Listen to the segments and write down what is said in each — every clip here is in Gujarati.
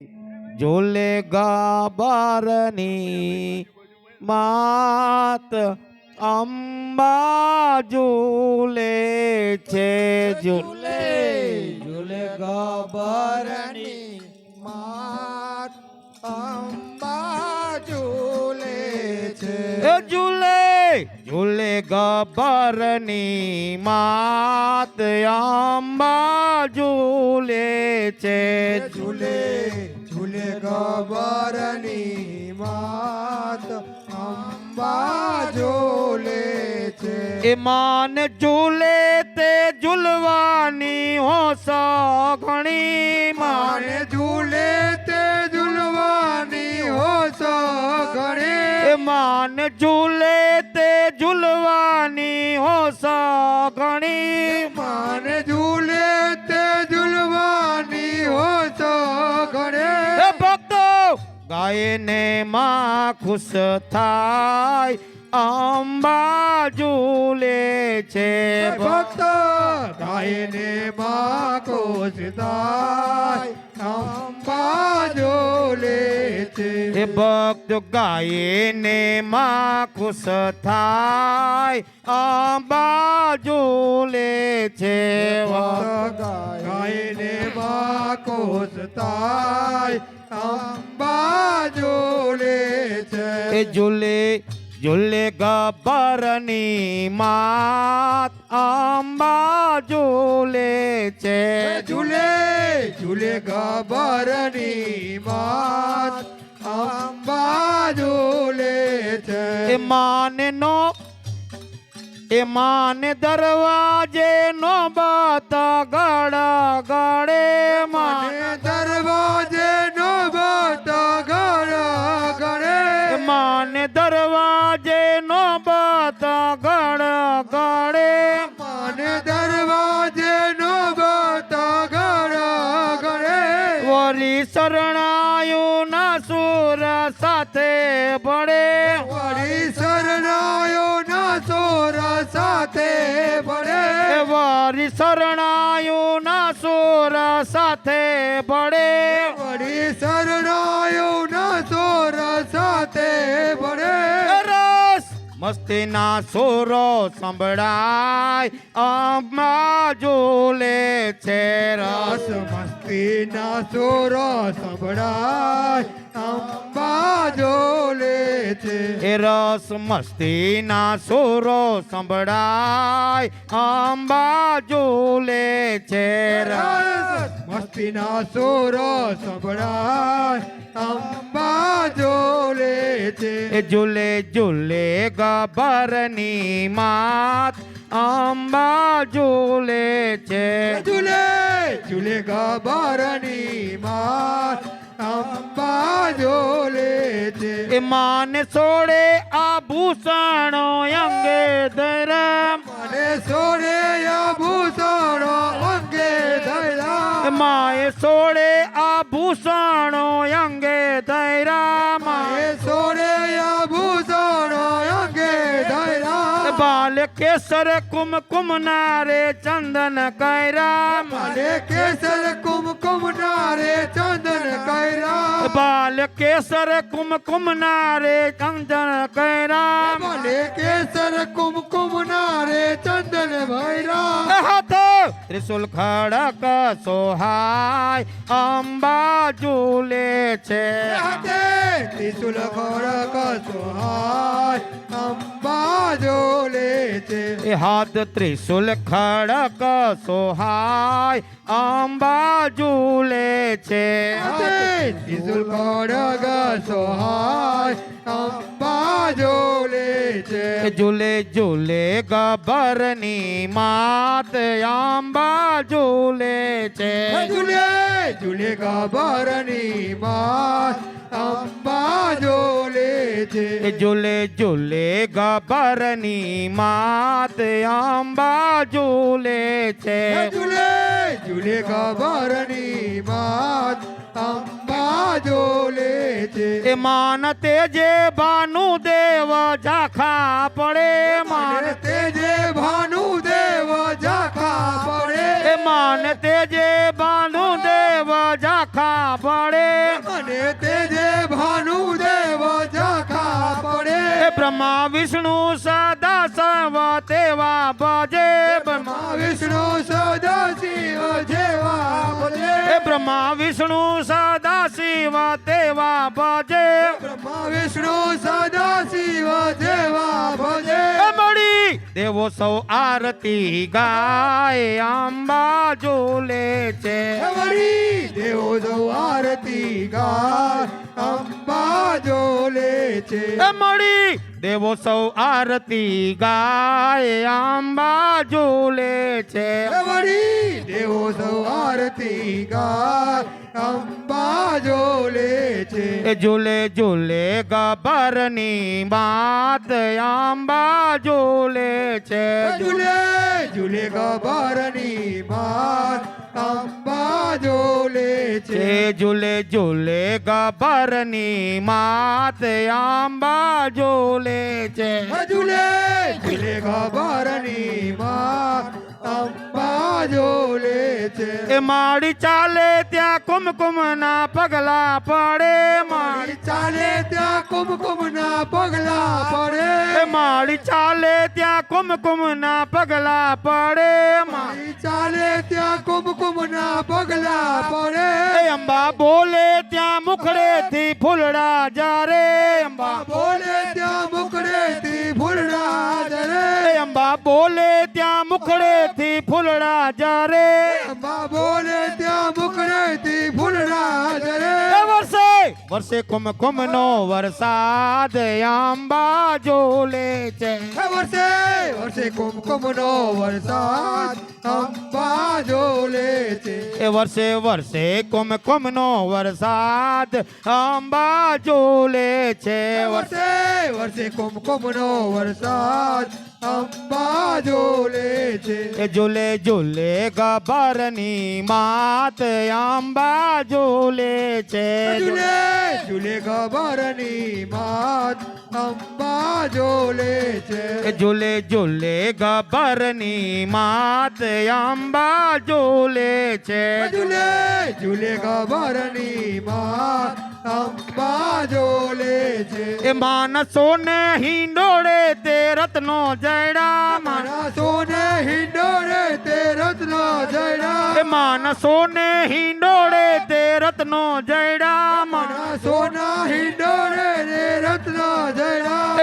ઝૂલે ગાબારની માત અંબા ઝૂલે છે ઝૂલે ઝૂલે ગબરની માત અંબા ઝૂલે છે એ ઝૂલે ઝૂલે ગબ્બરની માત અંબા ઝૂલે છે ઝૂલે ગબરની માત અંબા ઝૂલે છે. એ માન ઝૂલે તે ઝૂલવાની હોશ ઘણી માન. ઝૂલે તે ઝૂલવાની હોશ ઘણી માન ઝૂલે તે ઝૂલવાની હોશ ઘણી ગાયને માં ખુશ થાય અંબા ઝૂલે છે. ભક્ત! ગાયને માં કોસતાય અંબા ઝૂલે છે. ભક્ત ગાયને માં ખુશ થાય અંબા ઝૂલે છે. ગાયને માં કોસતાય અંબા ઝૂલે છે. એ ઝૂલે ઝૂલે ગબ્બરની માત અંબા ઝૂલે છે ઝૂલે ઝૂલે ગબરની માત અંબા ઝૂલે છે. એ માને નો એ માને દરવાજે નો બાત ગળ ગળે માને દરવાજે ગળ ગળે મને દરવાજે નો બાત ઘર ઘરે વરી શરણાયુ ના સુર સાથે ભળે. વરી શરણાયુ ના સોર સાથે પડે એ વરી શરણાયુ ના સુર સાથે ભળે. વળી શરણાયો મસ્તીના સોરો સંભળાય અમ્મા જોલે છે રસ. રસ મસ્તી ના સોરો સંભળાય અંબા ઝોલે છે. એ રસ મસ્તીના સુરો સંભળાય. આંબા જોલે છે રસ રસ મસ્તી ના સોરો સંભળાય. અંબા જોલે છે. એ ઝૂલે ઝૂલે ગબ્બરની માત. અંબા ઝૂલે છે. ઝૂલે ઝૂલે ગબરની માત. અંબા એ માને સોડે આભૂષણો અંગે ધરમ. મને સોડે આભૂષણો અંગે ધૈરા માએ સોડે આભૂષણો અંગે ધૈરા કેસર કુમકુમ નારે ચંદન કૈરા મને કેસર કુમકુમ નારે ચંદન કૈરા બાલ કેસર કુમકુમ નારે ચંદન કૈરા મને કેસર કુમકુમ નારે ચંદન ભૈરા હાથ ત્રિશુલ ખડક સોહાય અંબા ઝૂલે છે. ત્રિશુલ ખડક સોહાય અંબા ઝૂલે છે. એ હાથ ત્રિશુલ ખડક સોહાય અંબા ઝૂલે છે. ત્રિશુલ ખડક સોહાય અંબા ઝોલે છે એ ઝૂલે ઝૂલે ગબ્બરની માત અંબા ઝૂલે છે ઝૂલે ઝૂલે ગબરની માત અંબા ઝોલે છે એ ઝૂલે ઝૂલે ગબ્બરની માત અંબા ઝૂલે છે ઝૂલે ઝૂલે ગબરની માત અંબા ઝોલે છે એ માન તેજે ભાનુ દેવ ઝાખા પડે માન માન. તેજે ભાનુ દેવ જાખા પડે. એ માન તેજે ભાનુ દેવ ઝાખા ઝાખા પડે અને તેજે ભાનુ દેવ જાખા પડે. એ બ્રહ્મા વિષ્ણુ સદા સર્વ તેવા ભજે. બ્રહ્મા વિષ્ણુ સદા શિવ જેવા ભજે. બ્રહ્મા વિષ્ણુ સદા શિવ તેવા ભજે. બ્રહ્મા વિષ્ણુ સદા શિવ જેવા ભજે. મળી દેવો સૌ આરતી ગાય આંબા ઝૂલે છે. વળી દેવો જો આરતી ગાય અંબા જોલે છે. મળી દેવો સૌ આરતી ગાય આંબા ઝૂલે છે. વળી દેવો સૌ આરતી ગાય અંબા જોલે છે એ ઝૂલે ઝૂલે ગબરની માત આંબા ઝૂલે છે ઝૂલે ઝૂલે ગબરની માત અંબા જોલે છે છે ઝૂલે ઝૂલે ગબરની માત આંબા ઝૂલે છે ઝૂલે ઝૂલે ગબરની માત અંબા જોલે છે. એ માડી ચાલે ત્યાં કુમકુમ ના પગલા પડે માડી ચાલે ત્યાં કુમકુમ ના પગલા પડે. માળી માડી ચાલે ત્યાં કુમકુમ ના પગલા પડે માડી ચાલે ત્યાં કુમકુમ ના પગલા પડે. અંબા બોલે ત્યાં મુખડેથી ફૂલડા જારે અંબા બોલે ત્યાં મુખડે થી ફૂલડા જરે અંબા બોલે ત્યાં મુખડેથી ફૂલડા જારે અંબા બોલે ત્યાં મુખડે થી વર્ષે કુમ કુમ નો વરસાદ આંબા ઝૂલે છે. હે વર્ષે કુમ કુમ નો વરસાદ આંબા જોલે છે. એ વર્ષે વર્ષે કુમ નો વરસાદ આંબા જોલે છે. વર્ષે વર્ષે કુમ કુમ નો વરસાદ અંબા જોલે છે. એ ઝૂલે ઝૂલે ગબરની માત આંબા ઝૂલે છે. ઝૂલે ઝૂલે ગબરની માત અંબા ઝોલે છે. ઝૂલે ઝૂલે ગબરની માત અંબા ઝોલે છે. ઝૂલે ઝૂલે ગબરની માત અંબા જોલે છે. એ માનસોને હિંડોળે તે રત્નો જયડા માનસો ને સોને હિંડોળે તે રત્નો જયડા એ માનસોને હિંડોળે તે રત્નો જયડા માનસો મારા હિંડોળે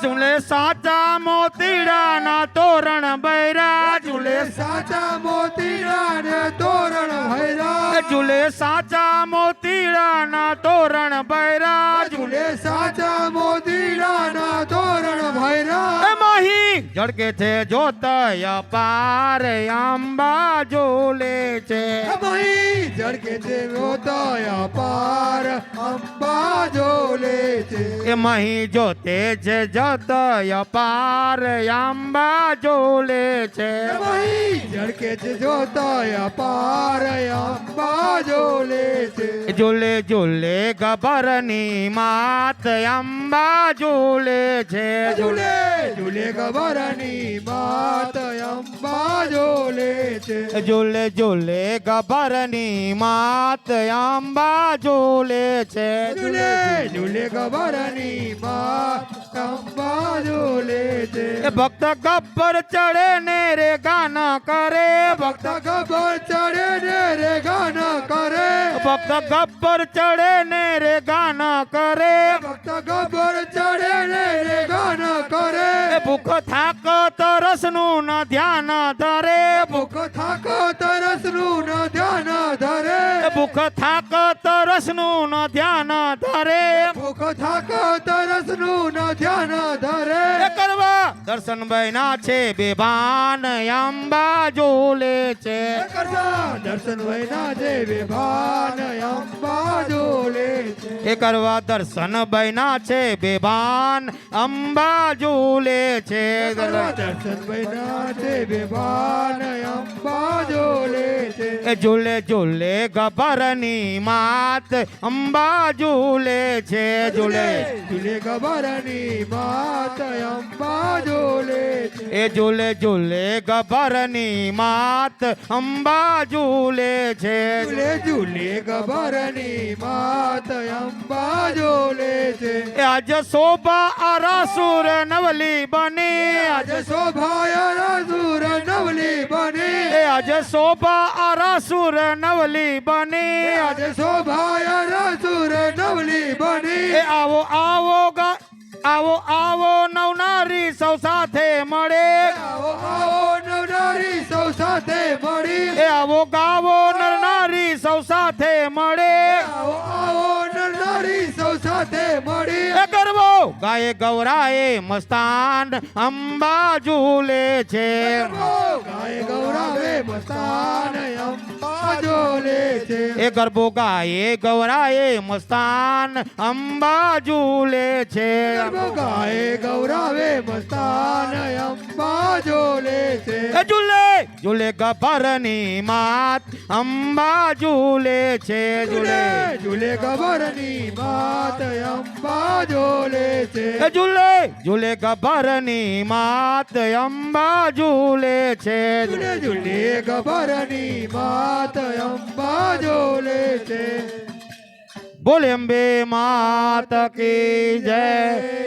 જયડા સાચા સુલે ના તોરણ બૈરા ઝૂલે ઝૂલે સાચા મોતીડા ને તોરણ ભૈરા ઝૂલે સાચા મોતીડાના તોરણ બૈરા ઝૂલે સાચા મોતીડા ના તોરણ ભૈરા એ માહી જડકે છે જોતય પાર આંબા ઝૂલે છે મહી જડકે છે મોતયા પાર અંબા જોલે છે એ મહી જોતે છે જોતય પાર આંબા ઝૂલે છે મહી જડકે છે જોતયા પાર અંબા જોલે છે ઝૂલે ઝૂલે ગભરની માત અંબા ઝૂલે છે ઝૂલે ઝૂલે ગબરની માત અંબા જોલે છે ઝૂલે ઝૂલે ગભરની માત અંબા ઝૂલે છે ઝૂલે ઝૂલે ગબરની માત અંબા જોલે છે એ ભક્ત ગબ્બર ચડે ને રે ગાન કરે ભક્ત ભક્ત ગબર ચડે ને રે ગાન કરે ભક્ત ગબ્બર ચડે ને રે ગાન કરે ભક્ત ગબર ચડે ને રે ગાન કરે એ ભૂખ થાક તરસનું ન ધ્યાન ધરે ભૂખ થાક તરસનું ન ધ્યાન ધરે ભૂખ થાક તરસનું ન ધ્યાન ધરે ભૂખ થાક તરસનું ન ધ્યાન ધરે કરવા દર્શન બન્યા છે બેભાન અંબા જોલે છે. કરવા દર્શન વૈના જે વિભાન અંબા જોલે એ કરવા દર્શન બન્યા છે બેભાન અંબા જોલે છે. કરવા દર્શન બન્યા છે બેભાન અંબા જોલે છે. એ જોલે જોલે ગભરની માત અંબા જોલે છે જોલે જોલે ગબરની માત અંબા છે એ ઝૂલે ઝૂલે ગભરની માત અંબા ઝૂલે છે ઝૂલે ઝૂલે ગબરની માત અંબા ઝૂલે છે એ આજે શોભા અરાસુર નવલી બની આજ શોભાય રસુર નવલી બની એ આજે શોભા અરાસુર નવલી બની આજ શોભાય રસુર નવલી બની આવો આવો ગા આવો આવો નવનારી સૌ સાથે મળે. આવો આવો નવનારી સૌ સાથે મળી. એ આવો ગાવો નરનારી સૌ સાથે મળે. આવો આવો નવનારી સૌ સાથે મળી. એ ગરબો ગાયે ગૌરાએ મસ્તાન અંબા ઝૂલે છે. ગાયે ગૌરાએ મસ્તાન અંબા એ ગરબો ગાયે ગૌરાએ મસ્તાન અંબા ઝૂલે છે ગાય ગૌરાવે મસ્તાન અંબા ઝૂલે છે ઝૂલે ઝૂલે ગભરની માત અંબા ઝૂલે છે ઝૂલે ઝૂલે ગબરની માત અંબા ઝૂલે છે. ઝૂલે ઝૂલે ગભરની માત અંબા ઝૂલે છે ઝૂલે ઝૂલે ગબરની માત અંબા ઝૂલે છે. બોલે અંબે માત કી જય.